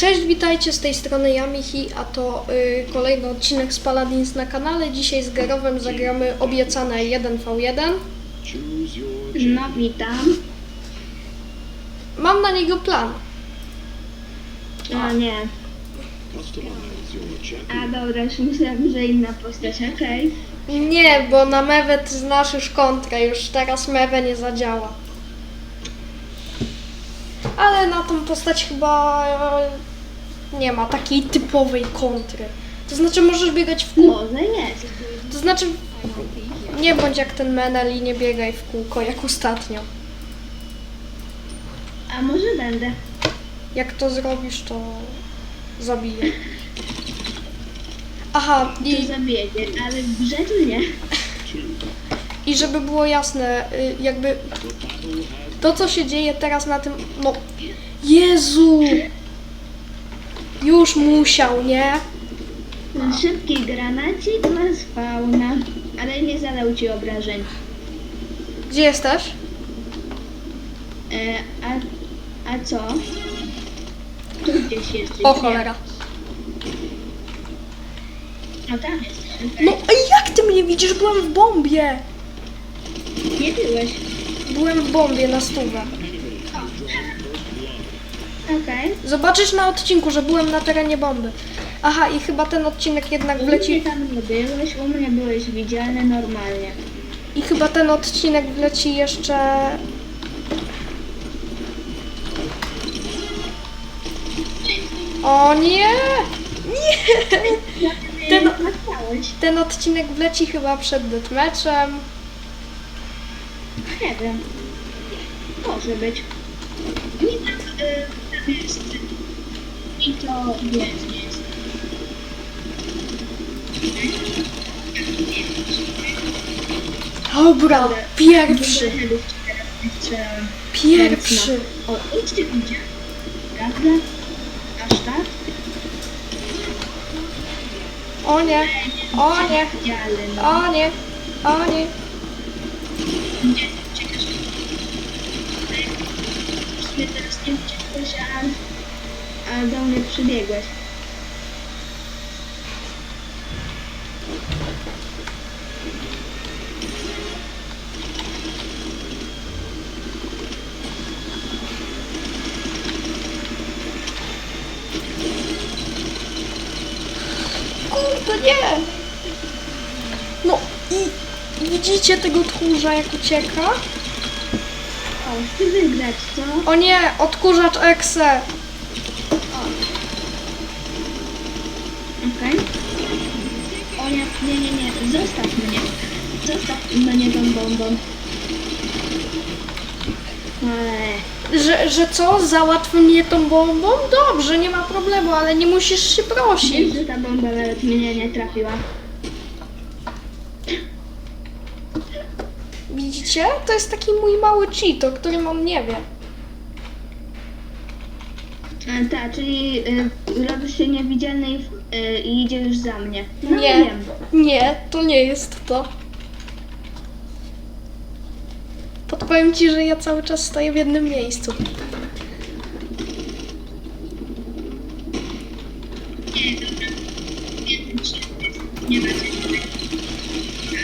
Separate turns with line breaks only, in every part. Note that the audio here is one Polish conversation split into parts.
Cześć, witajcie z tej strony ja Michi, a to y, kolejny odcinek z Paladins na kanale. Dzisiaj z Gerowem zagramy obiecane 1v1.
No witam.
Mam na niego plan.
O nie. A dobra, już myślałam, że inna postać, okej.
Nie, bo na Mewet znasz już kontrę, już teraz Mewe nie zadziała. Ale na tą postać chyba e, nie ma takiej typowej kontry. To znaczy możesz biegać w kółko.
Może jest.
To znaczy nie bądź jak ten Menel i nie biegaj w kółko jak ostatnio.
A może będę.
Jak to zrobisz, to zabiję. Aha,
I
i,
zabiegnie, ale w to nie.
i żeby było jasne, y, jakby to, co się dzieje teraz na tym. No. Jezu! Już musiał, nie?
Ten szybki granacik ma spawna, ale nie zadał ci obrażeń.
Gdzie jesteś?
E, a, a co? Tu gdzieś jesteś.
O
nie?
cholera.
No tam jesteś.
No, a jak ty mnie widzisz? Byłem w bombie!
Nie byłeś.
Byłem w bombie na stówę.
Okej.
Zobaczysz na odcinku, że byłem na terenie bomby. Aha, i chyba ten odcinek jednak wleci.
tam nie byłeś, u mnie byłeś widzialny normalnie.
I chyba ten odcinek wleci jeszcze. O nie! Nie! Ten-
napisałeś.
Ten odcinek wleci chyba przed deathmatchem.
Nie wiem. Może być. Tak, y. Jest, nie jest.
Dobra, pierwszy,
nie
pierwszy.
O, idź ty idzie. Prawda? Aż tak?
O nie, o nie, o nie, o nie.
Uciekasz? W sumie teraz nie uciekłeś, a, a do mnie przybiegłeś.
Kurde, nie! No i widzicie tego tchórza jak ucieka?
O, chcę wygrać, co?
O nie, odkurzacz Exe.
Okej. O nie, nie, nie, zostaw mnie. Zostaw mnie tą bombą. Eee,
Że, że co? Załatw mnie tą bombą? Dobrze, nie ma problemu, ale nie musisz się prosić.
wiesz, że ta bomba nawet mnie nie trafiła.
Widzicie? To jest taki mój mały cheat, o którym on nie wie.
E, tak, czyli y, robisz się niewidzialny i, y, i idzie już za mnie. No
Nie,
wiem.
nie, to nie jest to. Podpowiem ci, że ja cały czas stoję w jednym miejscu.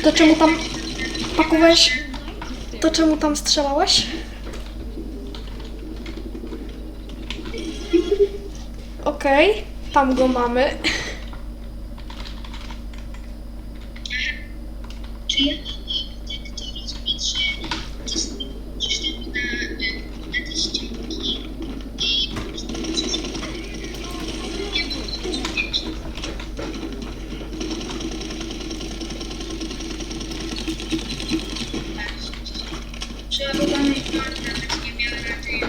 To czemu tam pakowałeś? To czemu tam strzelałeś? Okej, tam go mamy.
Czy ja tak że to jest coś tam na, na te ścianki i po prostu coś nie mogę nawet nie miał rady.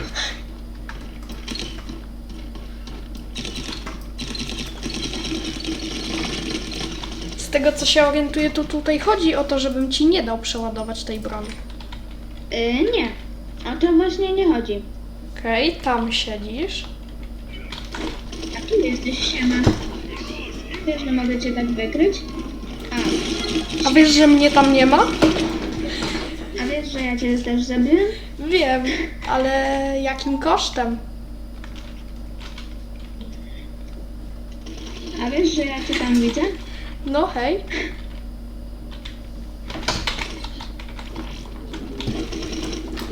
Z tego co się orientuję, to tutaj chodzi o to, żebym ci nie dał przeładować tej broni.
Yy, nie. O to właśnie nie chodzi.
Okej, tam siedzisz.
A tu jesteś, siema. Wiesz, że mogę cię tak wykryć? A,
A wiesz, że mnie tam nie ma?
a wiesz, że ja cię też zabiłem?
Wiem, ale jakim kosztem?
A wiesz, że ja cię tam widzę?
No hej.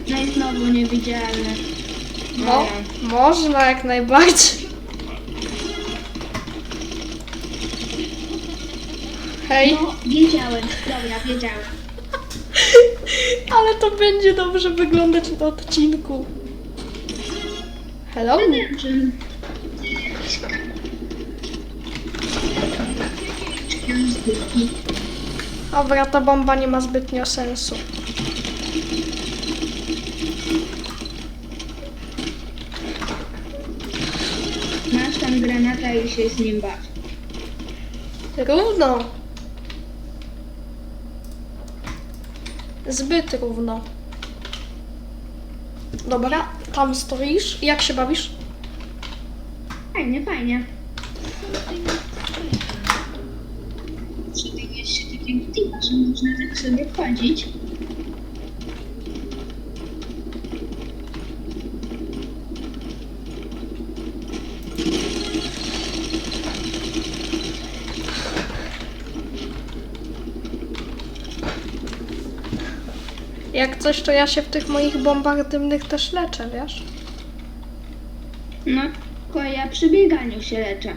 No i znowu niewidzialne.
No, można jak najbardziej. Hej,
No, wiedziałem. Dobra, wiedziałem.
ale to będzie dobrze wyglądać na odcinku. Hello?
Wiem, że...
Dobra, ta bomba nie ma zbytnio sensu.
Masz tam granata i się z nim baw.
Równo. Zbyt równo. Dobra, tam stoisz. Jak się bawisz?
Fajnie, fajnie.
Takiego tipa, że można tak sobie wchodzić.
Jak coś, to ja się w tych moich bombach dymnych też leczę, wiesz?
No, tylko ja przy bieganiu się leczę.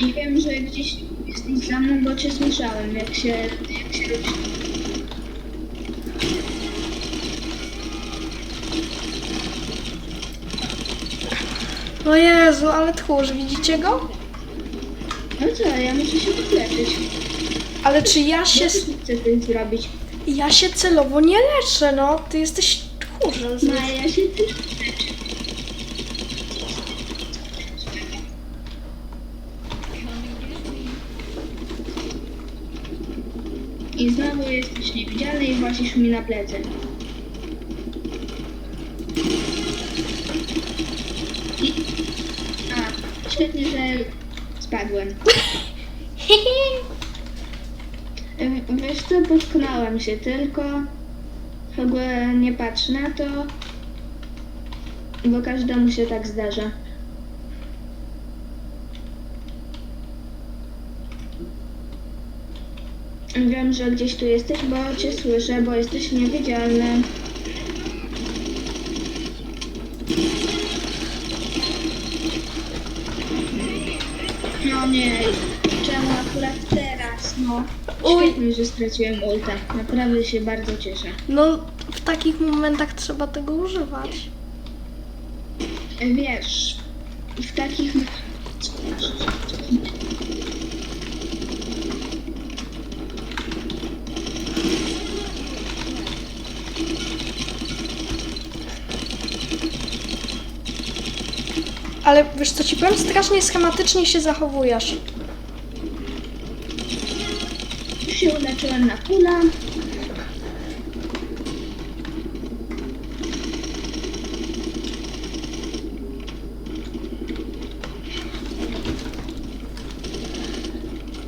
I wiem, że gdzieś jesteś za mną, bo cię słyszałem, jak się, jak się ruszył.
No Jezu, ale tchórz, widzicie go?
No co, ja muszę się podleczyć.
Ale czy ja się,
Co chcę ty zrobić?
ja się celowo nie leczę, no? Ty jesteś tchórzem.
No, ja się też I znowu jesteś niewidzialny i włazisz mi na plecy. I... A, świetnie, że spadłem. Wi- Wiesz co, potknąłem się tylko. Chyba nie patrz na to, bo każdemu się tak zdarza. Wiem, że gdzieś tu jesteś, bo cię słyszę, bo jesteś niewidzialny. No nie, czemu akurat teraz, no.
Uj.
Świetnie, że straciłem ulta. Naprawdę się bardzo cieszę.
No, w takich momentach trzeba tego używać.
Wiesz, w takich...
Ale wiesz co ci powiem? Strasznie schematycznie się zachowujesz.
Już się uleczyłem na kula.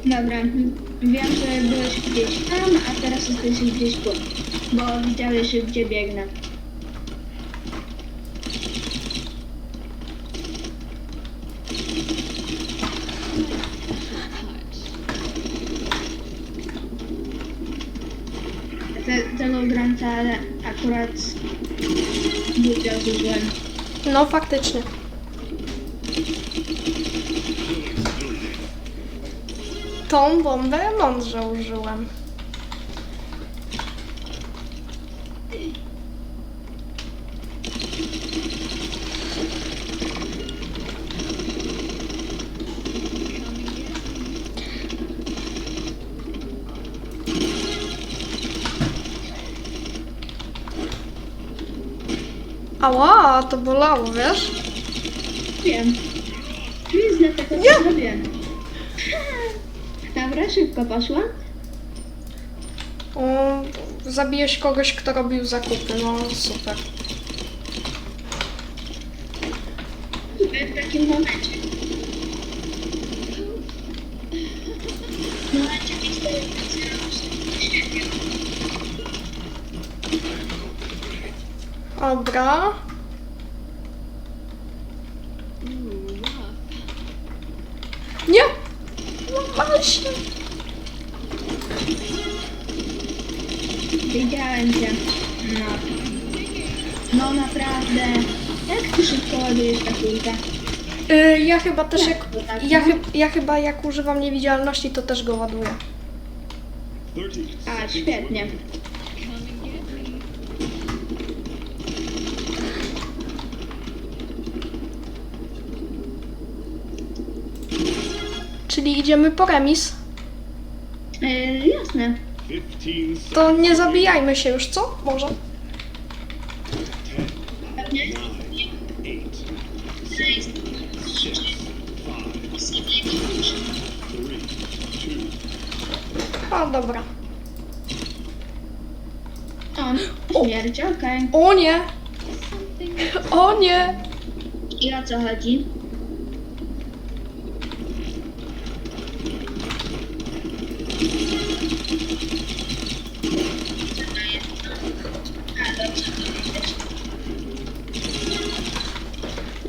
Dobra, wiem, że byłeś gdzieś tam, a teraz jesteś gdzieś tu, bo widziałeś, gdzie biegnę. Te, tego granta akurat głupio zużyłem.
No, faktycznie. Tą bombę mądrze użyłem. Ała, to bolało, wiesz?
Wiem. Nic dlatego
Nie.
zrobiłem. Dobra, szybko poszła.
O, zabiłeś kogoś, kto robił zakupy, no super.
W takim momencie.
W momencie
Dobra. Nie! Łamał się!
Wiedziałem, że... No. no naprawdę. Jak ty szybko ładujesz taką
y, ja chyba też jak...
Tak?
Ja, ja chyba jak używam niewidzialności, to też go ładuję.
A, świetnie.
Czyli idziemy po remis.
Yy, jasne.
To nie zabijajmy się już, co? Może?
Pewnie?
A, dobra.
O, śmierć, okej.
O nie! O nie!
I o co chodzi?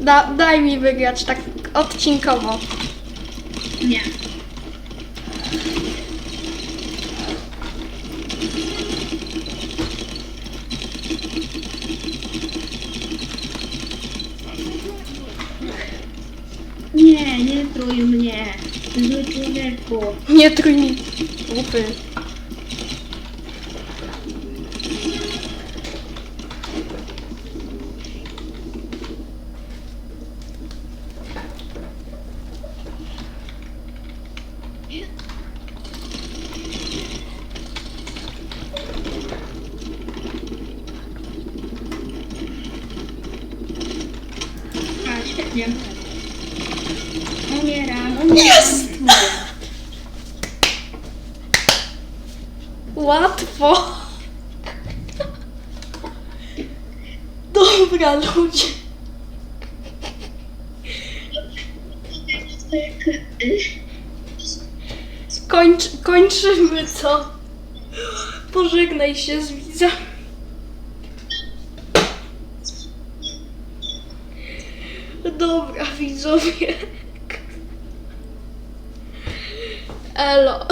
Da, daj mi wygrać tak odcinkowo.
Nie. Nie, nie trój mnie. Zły człowieku.
Nie trój mi łupy.
A, świetnie. Umieram, umieram.
Jest!
Mówię.
Łatwo. Dobra, ludzie. Skończ, kończymy co? Pożegnaj się z widzem. Dobra, widzowie. Elo.